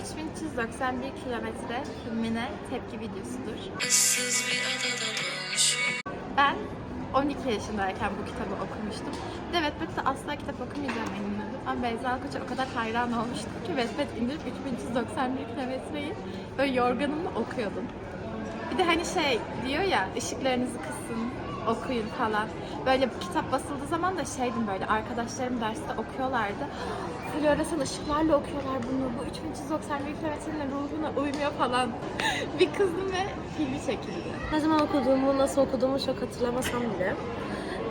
3391 kilometre filmine tepki videosudur. Ben 12 yaşındayken bu kitabı okumuştum. Bir de Wattpad'de asla kitap okumayacağım emindim. Ama Beyza Alkoç'a o kadar hayran olmuştum ki Wattpad indirip 3391 kilometreyi böyle yorganımla okuyordum. Bir de hani şey diyor ya ışıklarınızı kısın, okuyun falan. Böyle bu kitap basıldığı zaman da şeydim böyle arkadaşlarım derste okuyorlardı. Floresan ışıklarla okuyorlar bunu. Bu 3391 kilometrenin ruhuna uymuyor falan. bir kızdım ve filmi çekildi. Ne zaman okuduğumu, nasıl okuduğumu çok hatırlamasam bile.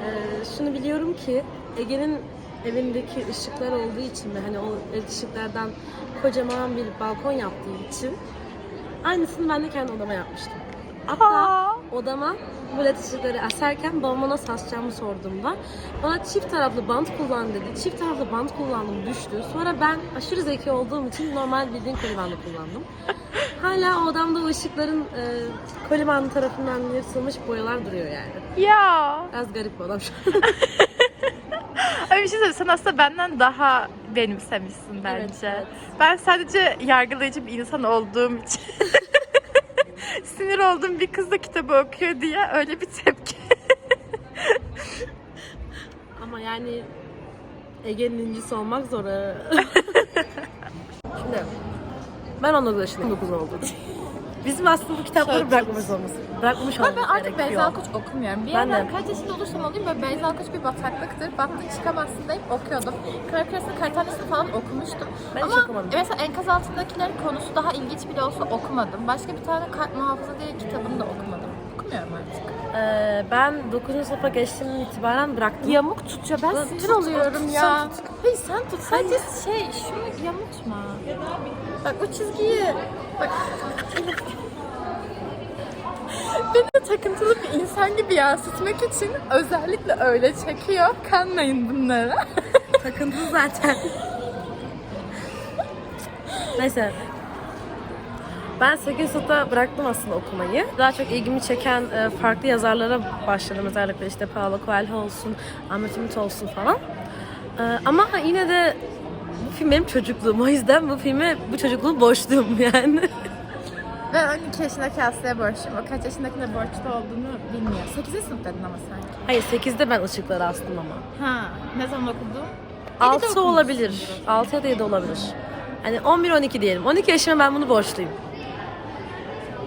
eee, şunu biliyorum ki Ege'nin evindeki ışıklar olduğu için ve hani o ışıklardan kocaman bir balkon yaptığı için aynısını ben de kendi odama yapmıştım. Hatta Aa! Odama bu led ışıkları eserken babama nasıl asacağımı sorduğumda bana çift taraflı bant kullan dedi. Çift taraflı bant kullandım düştü. Sonra ben aşırı zeki olduğum için normal bildiğin koli bandı kullandım. Hala odamda o ışıkların e, koli bandı tarafından yırtılmış boyalar duruyor yani. Ya. Biraz garip bir adam şu an. Öyle bir şey söyleyeyim. Sen aslında benden daha benimsemişsin bence. Evet, evet. Ben sadece yargılayıcı bir insan olduğum için sinir olduğum bir kız da kitabı okuyor diye öyle bir tepki. Ama yani Ege'nin incisi olmak zor. ha. Şimdi ben 19 yaşındayım. 19 oldu. Bizim aslında bu kitapları Şöyle bırakmamış olması. Bırakmamış Ben, olmamız ben artık gerekiyor. Beyza Alkoç okumuyorum. Bir Ben yerden de. kaç yaşında olursam olayım böyle Beyza Alkoç bir bataklıktır. Battın çıkamazsın deyip okuyordum. Kara Kırası'nın Karatanesi'ni falan okumuştum. Ben hiç Ama okumadım. mesela enkaz altındakilerin konusu daha ilginç bile olsa okumadım. Başka bir tane Kalp Muhafızı diye kitabını da okumadım. Okumuyorum artık. Ee, ben 9. sınıfa geçtiğimden itibaren bıraktım. Yamuk tutuyor. Ben Lan sinir tut, oluyorum tut, ya. sen Hayır sen tut. Sadece şey şunu yamutma. Bak o çizgiyi. Bak. Beni de takıntılı bir insan gibi yansıtmak için özellikle öyle çekiyor. Kanmayın bunlara. Takıntılı zaten. Neyse. Ben 8 sınıfta bıraktım aslında okumayı. Daha çok ilgimi çeken e, farklı yazarlara başladım. Özellikle işte Paulo Coelho olsun, Ahmet Ümit olsun falan. E, Ama yine de film benim çocukluğum. O yüzden bu filme bu çocukluğu borçluyum yani. Ben 12 yaşındaki Aslı'ya borçluyum. O kaç yaşındakine borçlu olduğunu bilmiyor. 8. sınıf dedin ama sanki. Hayır 8'de ben ışıkları astım ama. Ha, ne zaman okudun? 6 olabilir. 6 ya da 7 olabilir. Hani 11-12 diyelim. 12 yaşıma ben bunu borçluyum.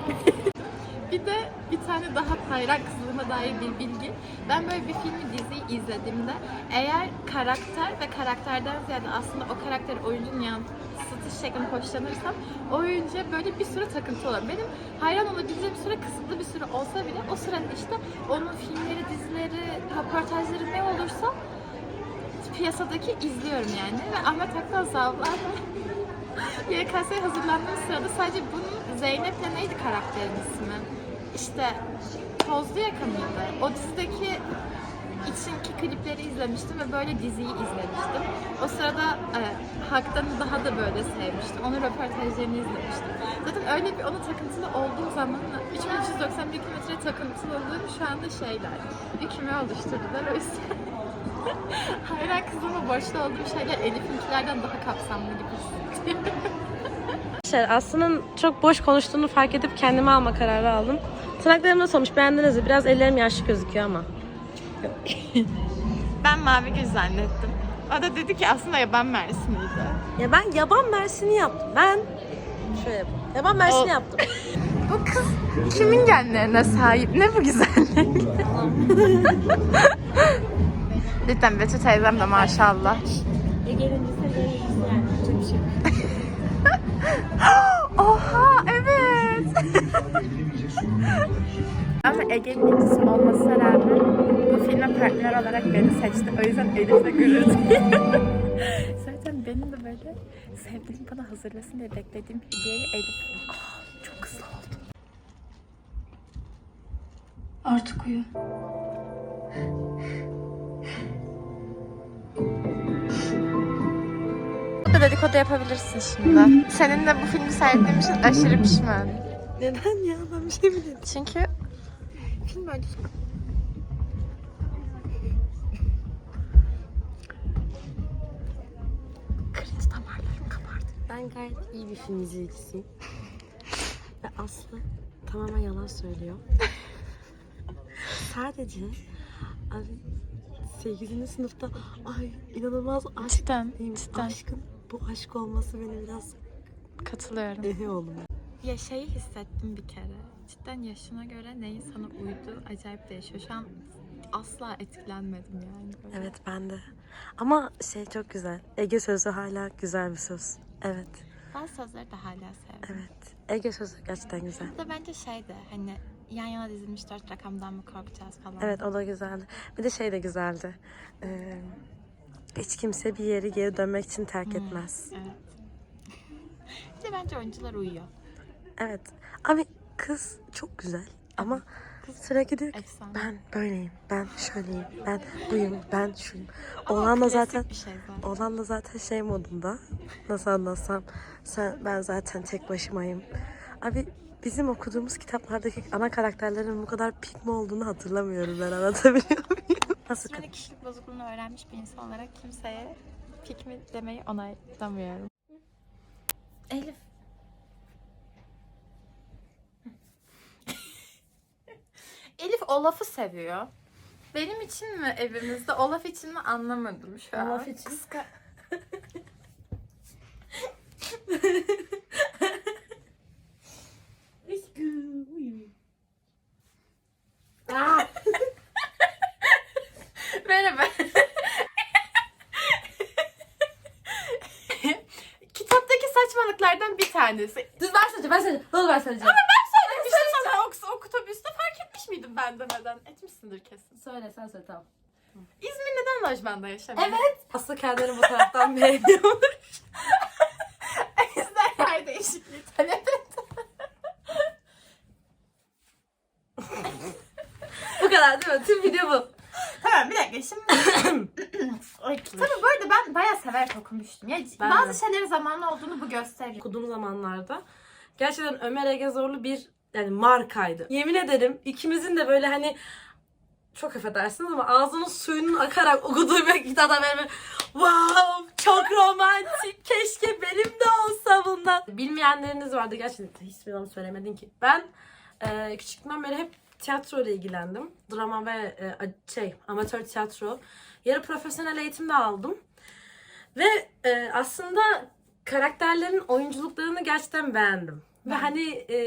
Bir de bir tane daha hayran kızlığıma dair bir bilgi. Ben böyle bir filmi diziyi izlediğimde eğer karakter ve karakterden ziyade aslında o karakter oyuncunun yansıtış şeklini hoşlanırsam oyuncuya böyle bir süre takıntı olur. Benim hayran olabileceğim süre kısıtlı bir süre olsa bile o sırada işte onun filmleri, dizileri, röportajları ne olursa piyasadaki izliyorum yani. Ve Ahmet Hak'tan Zavlar YKS'ye hazırlandığım sırada sadece bunun Zeynep'le neydi karakterin ismi? İşte Tozlu Yaka mıydı? O dizideki içinki klipleri izlemiştim ve böyle diziyi izlemiştim. O sırada e, Hak'tan'ı daha da böyle sevmiştim. Onun röportajlarını izlemiştim. Zaten öyle bir ona takıntılı olduğum zaman 3391 kilometre takıntılı olduğum şu anda şeyler. Bir oluşturdular o yüzden. Hayran kızıma borçlu olduğum şeyler Elif'inkilerden daha kapsamlı gibi hissediyorum. Arkadaşlar Aslı'nın çok boş konuştuğunu fark edip kendime alma kararı aldım. Tırnaklarım nasıl olmuş beğendiniz mi? Biraz ellerim yaşlı gözüküyor ama. Ben mavi gül zannettim. O da dedi ki aslında yaban mersiniydi. Ya ben yaban mersini yaptım. Ben şöyle yapayım. Yaban mersini O- yaptım. Bu kız kimin genlerine sahip? Ne bu güzellik? Cidden Betül teyzem de maşallah. Ege'nin lisesi yani. Yapacak bir şey yok. Oha evet. Ama Ege'nin incisi olmasına rağmen bu filme partner olarak beni seçti. O yüzden Elif'le gurur duyuyorum. Zaten benim de böyle sevgilim bana hazırlasın diye beklediğim hediyeyi Elif. Ah, çok hızlı oldu. Artık uyu. Dedikodu yapabilirsin şimdi. Seninle bu filmi seyrettiğim için aşırı pişmanım. Neden ya? Ben bir şey mi dedim? Çünkü film böyle cringe damarlarım kabardı. Ben gayet iyi bir film izleyicisiyim. Ve Aslı tamamen yalan söylüyor. Sadece abi 8. sınıfta ay inanılmaz aşk Cidden, cidden. aşkın bu aşk olması beni biraz Katılıyorum. ehe oğlum. Ya şeyi hissettim bir kere. Cidden yaşına göre neyin sana uydu acayip değişiyor. Şu an asla etkilenmedim yani. Böyle. Evet ben de. Ama şey çok güzel. Ege sözü hala güzel bir söz. Evet. Ben sözleri de hala seviyorum. Evet. Ege sözü gerçekten güzel. Bir de bence şey de hani yan yana dizilmiş dört rakamdan mı korkacağız falan. Evet o da güzeldi. Bir de şey de güzeldi. Ee, hiç kimse bir yeri geri dönmek için terk etmez. Evet. de bence oyuncular uyuyor. Evet. Abi kız çok güzel ama sürekli diyor ki Efsane. ben böyleyim, ben şöyleyim, ben buyum, ben şuyum. Ama Oğlan da zaten şey zaten. Oğlan da zaten şey modunda. Nasıl anlatsam sen ben zaten tek başımayım. Abi bizim okuduğumuz kitaplardaki ana karakterlerin bu kadar pik mi olduğunu hatırlamıyorum ben anlatabiliyor? Nasıl Yani kişilik bozukluğunu öğrenmiş bir insan olarak kimseye pik mi demeyi onaylamıyorum. Elif. Elif Olaf'ı seviyor. Benim için mi evimizde, Olaf için mi anlamadım şu an. Olaf için. Kıska- tanesi. Düz ben söyleyeceğim, ben söyleyeceğim. Dur ben söyleyeceğim. Bir şey sana ok- okutobüste fark etmiş miydim ben demeden? Etmişsindir kesin. Söyle sen söyle tamam. İzmir neden lojmanda yaşamıyor? Evet. Aslı kendini bu taraftan beğeniyor. Bizden yer değişikliği talep bu kadar değil mi? Tüm video bu. Tamam bir dakika şimdi. Kitabı bu arada ben bayağı severek okumuştum. Ya, Ben bazı de. şeylerin zamanlı olduğunu bu gösteriyor. okuduğum zamanlarda gerçekten Ömer Ege Zorlu bir yani markaydı. Yemin ederim ikimizin de böyle hani çok affedersiniz ama ağzının suyunun akarak okuduğu bir kitapta böyle wow çok romantik keşke benim de olsa bundan. Bilmeyenleriniz vardı gerçekten hiçbir zaman söylemedin ki. Ben e, küçüklükten beri hep tiyatro ile ilgilendim. Drama ve e, şey amatör tiyatro. Yarı profesyonel eğitim de aldım. Ve e, aslında karakterlerin oyunculuklarını gerçekten beğendim. Ve Ben. hani e,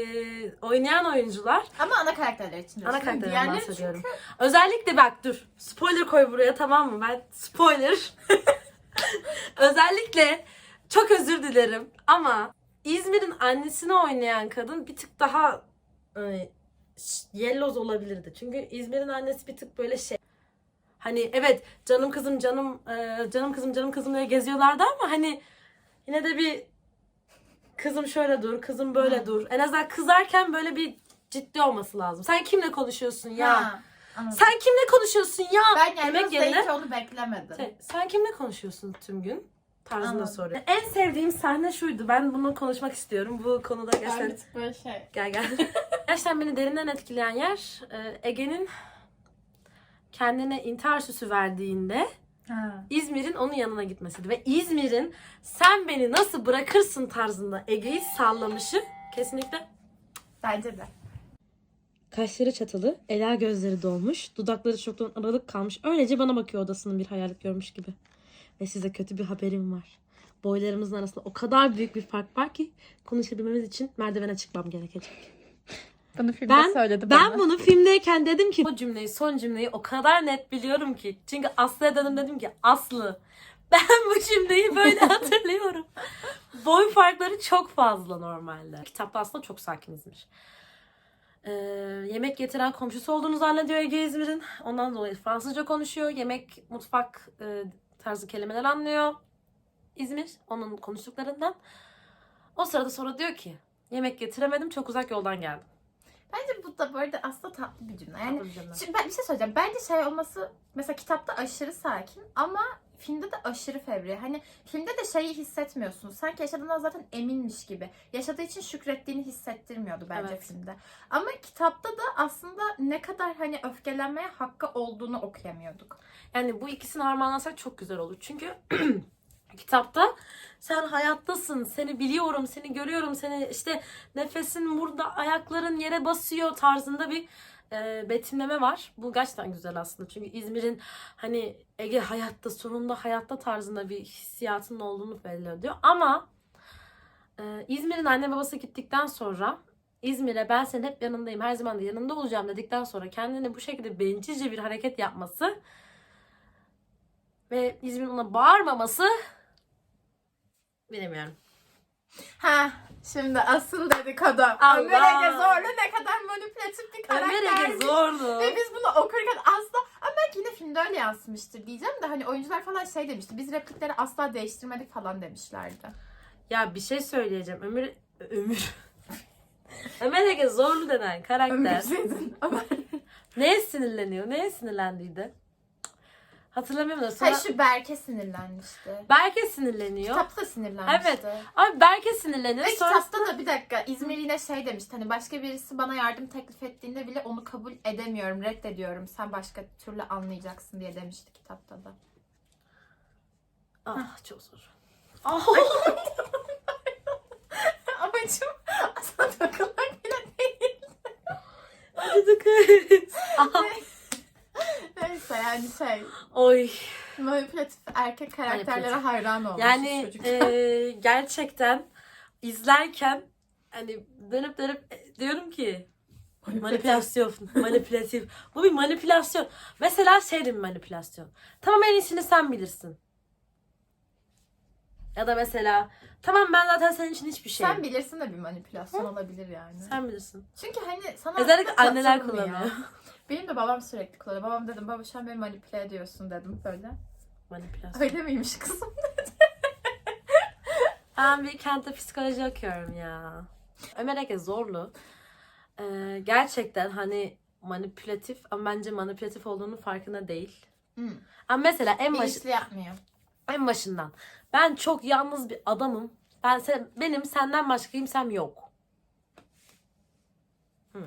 oynayan oyuncular Ama ana karakterler için Ana Diğerleri bahsediyorum. çünkü özellikle bak dur spoiler koy buraya tamam mı? Ben spoiler. özellikle çok özür dilerim ama İzmir'in annesini oynayan kadın bir tık daha e, yelloz olabilirdi. Çünkü İzmir'in annesi bir tık böyle şey Hani evet canım kızım canım e, canım kızım canım kızım diye geziyorlardı ama hani yine de bir kızım şöyle dur, kızım böyle dur. En azından kızarken böyle bir ciddi olması lazım. Sen kimle konuşuyorsun ya? Ha, anladım. Sen kimle konuşuyorsun ya? ben demek Demek yerine- yerine... onu beklemedim. Şey, sen kimle konuşuyorsun tüm gün? Tarzında Anladım. soruyor. En sevdiğim sahne şuydu. Ben bunu konuşmak istiyorum. Bu konuda Ben gerçekten... bir tık böyle şey. Gel gel. gerçekten beni derinden etkileyen yer e, Ege'nin kendine intihar süsü verdiğinde. İzmir'in onun yanına gitmesiydi. Ve İzmir'in sen beni nasıl bırakırsın tarzında Ege'yi sallamışı kesinlikle Bence de. Kaşları çatalı, ela gözleri dolmuş, dudakları çoktan aralık kalmış. Öylece bana bakıyor odasının bir hayalet görmüş gibi. Ve size kötü bir haberim var. Boylarımızın arasında o kadar büyük bir fark var ki konuşabilmemiz için merdivene çıkmam gerekecek. Bunu filmde Ben, söyledi ben bunu filmdeyken dedim ki o cümleyi, son cümleyi o kadar net biliyorum ki. Çünkü Aslı'ya dedim dedim ki Aslı ben bu cümleyi böyle hatırlıyorum. Boy farkları çok fazla normalde. Kitapta aslında çok sakin İzmir. Ee, yemek getiren komşusu olduğunu zannediyor Ege İzmir'in. Ondan dolayı Fransızca konuşuyor. Yemek, mutfak e, tarzı kelimeler anlıyor. İzmir onun konuştuklarından. O sırada sonra diyor ki yemek getiremedim çok uzak yoldan geldim. Bence bu da arada aslında tatlı bir cümle. Yani Tatlı bir cümle. Şimdi ben bir şey söyleyeceğim. Bence şey olması mesela kitapta aşırı sakin ama filmde de aşırı fevri. Hani filmde de şeyi hissetmiyorsunuz. Sanki yaşadığından zaten eminmiş gibi. Yaşadığı için şükrettiğini hissettirmiyordu bence Evet. filmde. Ama kitapta da aslında ne kadar hani öfkelenmeye hakkı olduğunu okuyamıyorduk. Yani bu ikisini harmanlasak çok güzel olur. Çünkü kitapta sen hayattasın, seni biliyorum, seni görüyorum, seni işte nefesin burada, ayakların yere basıyor tarzında bir e, betimleme var. Bu gerçekten güzel aslında. Çünkü İzmir'in hani Ege hayatta, sonunda hayatta tarzında bir hissiyatının olduğunu belli ediyor. Ama e, İzmir'in anne babası gittikten sonra İzmir'e ben senin hep yanındayım, her zaman da yanında olacağım dedikten sonra kendini bu şekilde bencilce bir hareket yapması ve İzmir'in ona bağırmaması bilemiyorum. Ha şimdi asıl dedikodu. Ömer Ege Zorlu ne kadar manipülatif bir Ömer Ege zordu. Ve biz bunu okurken asla ama belki yine filmde öyle yansımıştır diyeceğim de hani oyuncular falan şey demişti. Biz replikleri asla değiştirmedik falan demişlerdi. Ya bir şey söyleyeceğim. Ömür Ömür Ömer Ege zorlu denen karakter Ömürseydin ama. neye sinirleniyor? Neye sinirlendiydi? Hatırlamıyorum da sonra Hayır şu Berke sinirlenmişti. Berke sinirleniyor. Kitapta sinirlenmişti. Evet. Abi Berke sinirleniyor. Ve Sonra kitapta da bir dakika İzmir yine şey demiş hani başka birisi bana yardım teklif ettiğinde bile onu kabul edemiyorum, reddediyorum. Sen başka türlü anlayacaksın diye demişti kitapta da. ah çok zor. Ah. Amacım sana takılmak bile değil. Acıdı kız. Neyse yani şey Oy. manipülatif erkek karakterlere hayran olmuş Yani çocuk. e, gerçekten izlerken hani dönüp dönüp e, diyorum ki manipülasyon, manipülatif. Bu bir manipülasyon. Mesela şey de bir manipülasyon. Tamam en iyisini sen bilirsin. Ya da mesela tamam ben zaten senin için hiçbir şey. Sen bilirsin de bir manipülasyon olabilir yani. Sen bilirsin. Çünkü hani sana Özellikle anneler katılmıyor. kullanıyor. Benim de babam sürekli kullanıyor. Babam dedim baba an beni manipüle ediyorsun dedim böyle. Manipülasyon. Öyle miymiş kızım? Ben bir kentte psikoloji okuyorum ya. Ömer Ege zorlu. Ee, gerçekten hani manipülatif ama bence manipülatif olduğunu farkında değil. Hmm. Ama mesela en baş, Bilinçli yapmıyor. en başından ben çok yalnız bir adamım. Ben sen, benim senden başka kimsem yok.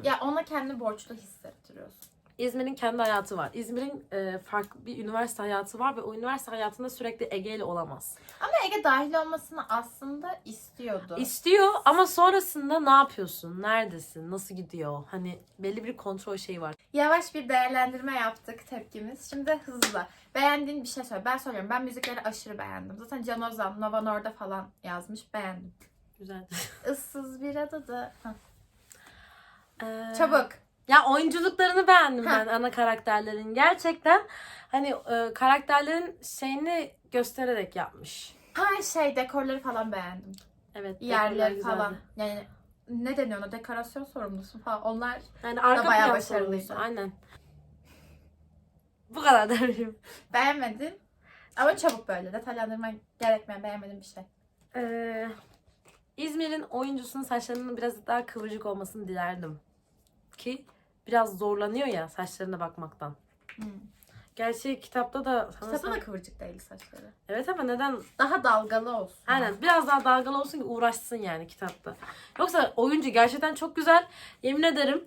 Ya ona kendini borçlu hissettiriyorsun. İzmir'in kendi hayatı var. İzmir'in e, farklı bir üniversite hayatı var ve o üniversite hayatında sürekli Ege ile olamaz. Ama Ege dahil olmasını aslında istiyordu. İstiyor ama sonrasında ne yapıyorsun? Neredesin? Nasıl gidiyor? Hani belli bir kontrol şeyi var. Yavaş bir değerlendirme yaptık tepkimiz. Şimdi hızlı. Beğendiğin bir şey söyle. Ben söylüyorum. Ben müzikleri aşırı beğendim. Zaten Can Ozan, Nova Norda falan yazmış. Beğendim. Güzel. Issız bir adada. Hah. Ee, Çabuk. Ya oyunculuklarını beğendim ben ana karakterlerin. Gerçekten hani e, karakterlerin şeyini göstererek yapmış. Ha şey dekorları falan beğendim. Evet. Yerleri falan. Yani ne deniyor ona? Dekorasyon sorumlusu falan. Onlar Yani arka bayağı plan başarılıydı. Aynen. Bu kadar derim. beğenmedim. Ama çabuk böyle. Detaylandırma gerekmeyen beğenmediğim bir şey. Ee, İzmir'in oyuncusunun saçlarının biraz daha kıvırcık olmasını dilerdim. Ki biraz zorlanıyor ya saçlarına bakmaktan. Hmm. Gerçi kitapta da Kitapta da kıvırcık değil saçları. Evet ama neden Daha dalgalı olsun. Aynen biraz daha dalgalı olsun ki uğraşsın yani kitapta. Yoksa oyuncu gerçekten çok güzel. Yemin ederim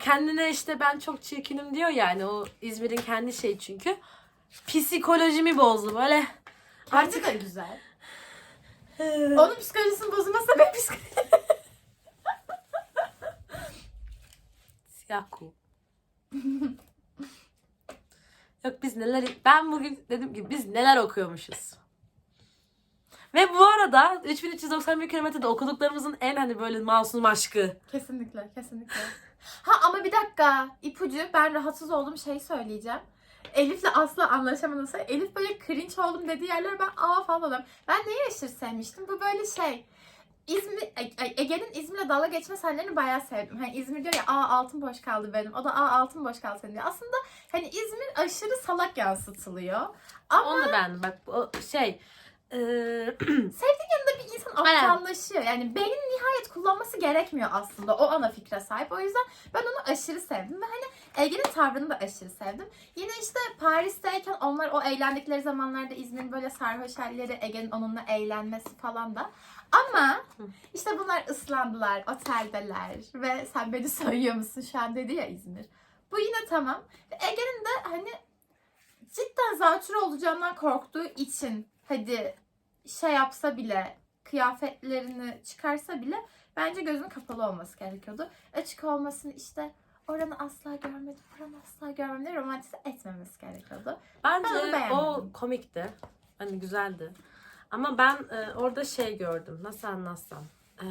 kendine işte ben çok çirkinim diyor yani o İzmir'in kendi şeyi çünkü. Psikolojimi bozdu böyle. Kendi de güzel. Onun psikolojisinin bozulması benim psikolojim. Kuğu. Yok biz neler ben bugün dedim ki biz neler okuyormuşuz. Ve bu arada 3391 kilometrede okuduklarımızın en hani böyle masum aşkı. Kesinlikle, kesinlikle. Ha ama bir dakika. ipucu ben rahatsız olduğum şeyi söyleyeceğim. Elif'le asla anlaşamadım. Elif böyle cringe oldum dediği yerler ben aa falan oluyorum. Ben neyi aşırı sevmiştim? Bu böyle şey. İzmir, E- E- Ege'nin İzmir'le dalga geçme sahnelerini bayağı sevdim. Hani İzmir diyor ya aa altın boş kaldı benim. O da aa altın boş kaldı senin diyor. Aslında hani İzmir aşırı salak yansıtılıyor. Ama Onu da beğendim bak o şey. Eee, yanında bir insan aptallaşıyor. Yani beynin nihayet kullanması gerekmiyor aslında. O ana fikre sahip. O yüzden ben onu aşırı sevdim. Ve hani Ege'nin tavrını da aşırı sevdim. Yine işte Paris'teyken onlar o eğlendikleri zamanlarda İzmir'in böyle sarhoş halleri, Ege'nin onunla eğlenmesi falan da. Ama işte bunlar ıslandılar, oteldeler ve sen beni soyuyor musun şu an dedi ya İzmir. Bu yine tamam. Ege'nin de hani cidden zatürre olacağından korktuğu için hadi şey yapsa bile, kıyafetlerini çıkarsa bile bence gözünün kapalı olması gerekiyordu. Açık olmasını işte oranı asla görmedim, buranı asla görmedim diye romantize etmemesi gerekiyordu. Ben Bence beğenmedim. o komikti. Hani güzeldi. Ama ben e, orada şey gördüm. Nasıl anlatsam. E,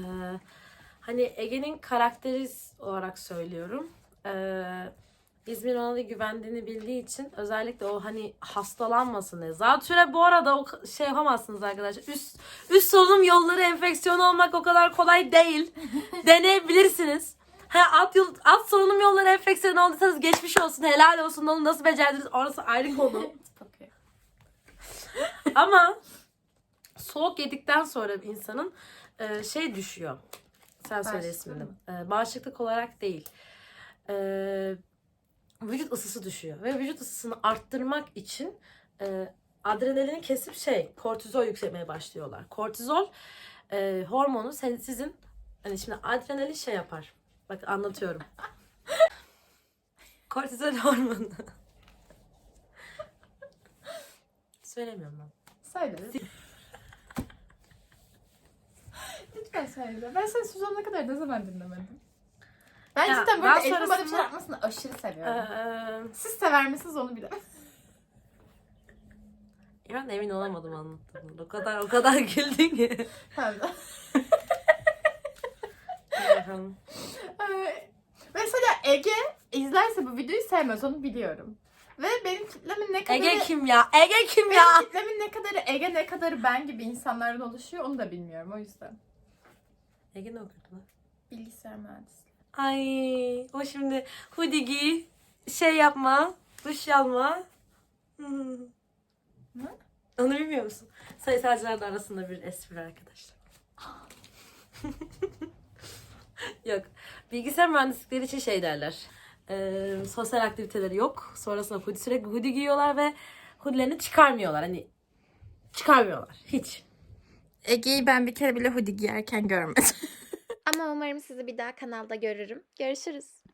hani Ege'nin karakteri olarak söylüyorum. E, İzmir ona da güvendiğini bildiği için özellikle o hani hastalanmasın diye. Zatüre bu arada o şey yapamazsınız arkadaşlar. Üst, üst solunum yolları enfeksiyonu olmak o kadar kolay değil. Deneyebilirsiniz. Ha, alt, yol, alt solunum yolları enfeksiyonu olduysanız geçmiş olsun. Helal olsun. Onu nasıl becerdiniz orası ayrı konu. Ama soğuk yedikten sonra bir insanın e, şey düşüyor. Sen söyle ismini. E, bağışıklık olarak değil. E, vücut ısısı düşüyor. Ve vücut ısısını arttırmak için e, adrenalini kesip şey kortizol yükselmeye başlıyorlar. Kortizol e, hormonu sen, sizin hani şimdi adrenalin şey yapar. Bak anlatıyorum. kortizol hormonu. Söylemiyorum ben. Söyle. Lütfen söyle. Ben seni Suzan'a kadar ne zaman dinlemedim? Ben Ya, cidden daha böyle Elif'in bana bir sonrasında- şey yapmasını aşırı seviyorum. Ee, Siz sever misiniz onu bilemem. ben emin olamadım anlattığımda. O kadar o kadar güldün ki. Pardon. Bakalım. Ee, Mesela Ege izlerse bu videoyu sevmez onu biliyorum. Ve benim kitlemin ne kadarı... Ege kim ya? Ege kim ya? Benim kitlemin ne kadarı Ege ne kadarı ben gibi insanlardan oluşuyor onu da bilmiyorum o yüzden. Ege ne okudu lan? Bilgisayar mühendisliği. Ay o şimdi hoodie giy, şey yapma, duş alma. Hmm. Ne? Onu bilmiyor musun? Sayısalcılar da arasında bir espri arkadaşlar. yok. Bilgisayar mühendislikleri için şey derler. Ee, sosyal aktiviteleri yok. Sonrasında hoodie, sürekli hoodie giyiyorlar ve hoodie'lerini çıkarmıyorlar. Hani çıkarmıyorlar. Hiç. Ege'yi ben bir kere bile hoodie giyerken görmedim. Ama umarım sizi bir daha kanalda görürüm. Görüşürüz.